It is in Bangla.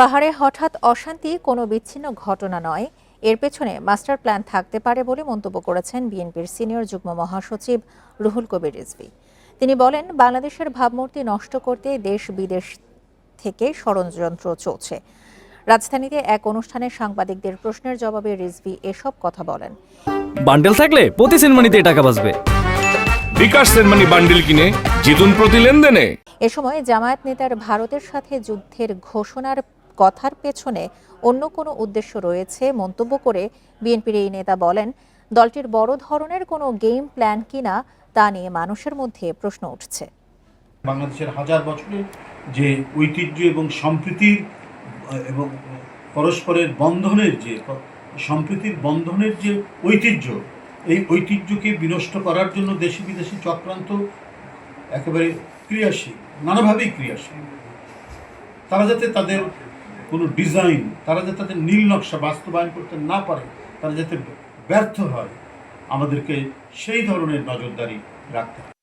পাহাড়ে হঠাৎ অশান্তি কোনো বিচ্ছিন্ন ঘটনা নয়। এর পেছনে মাস্টার প্ল্যান থাকতে পারে বলে মন্তব্য করেছেন বিএনপির সিনিয়র যুগ্ম মহাসচিব রুহুল কবির রিজভী। তিনি বলেন বাংলাদেশের ভাবমূর্তি নষ্ট করতে দেশ বিদেশ থেকে ষড়যন্ত্র চলছে। রাজধানীতে এক অনুষ্ঠানে সাংবাদিকদের প্রশ্নের জবাবে রিজভী এসব কথা বলেন। বান্ডেল থাকলে প্রতি সেনমানিতে টাকা বাঁচবে। বিকাশ সেনমানি বান্ডিল কিনে জিতুন প্রতি লেনদেনে। এ সময় জামায়াত নেতার ভারতের সাথে যুদ্ধের ঘোষণার কথার পেছনে অন্য কোনো উদ্দেশ্য রয়েছে মন্তব্য করে বিএনপির এই নেতা বলেন, দলটির বড় ধরনের কোনো গেম প্ল্যান কিনা তা নিয়ে মানুষের মধ্যে প্রশ্ন উঠছে। বাংলাদেশের হাজার বছরের যে ঐতিহ্য এবং সম্প্রীতির, এবং পরস্পরের বন্ধনের যে সম্প্রীতির বন্ধনের যে ঐতিহ্য, এই ঐতিহ্যকে বিনষ্ট করার জন্য দেশি বিদেশি চক্রান্ত একেবারে ক্রিয়াশীল, নানাভাবেই ক্রিয়াশীল। তারা যাতে তাদের কোনো ডিজাইন, তারা যাতে তাদের নীল নকশা বাস্তবায়ন করতে না পারে, তারা যাতে ব্যর্থ হয়, আমাদেরকে সেই ধরনের নজরদারি রাখতে হবে।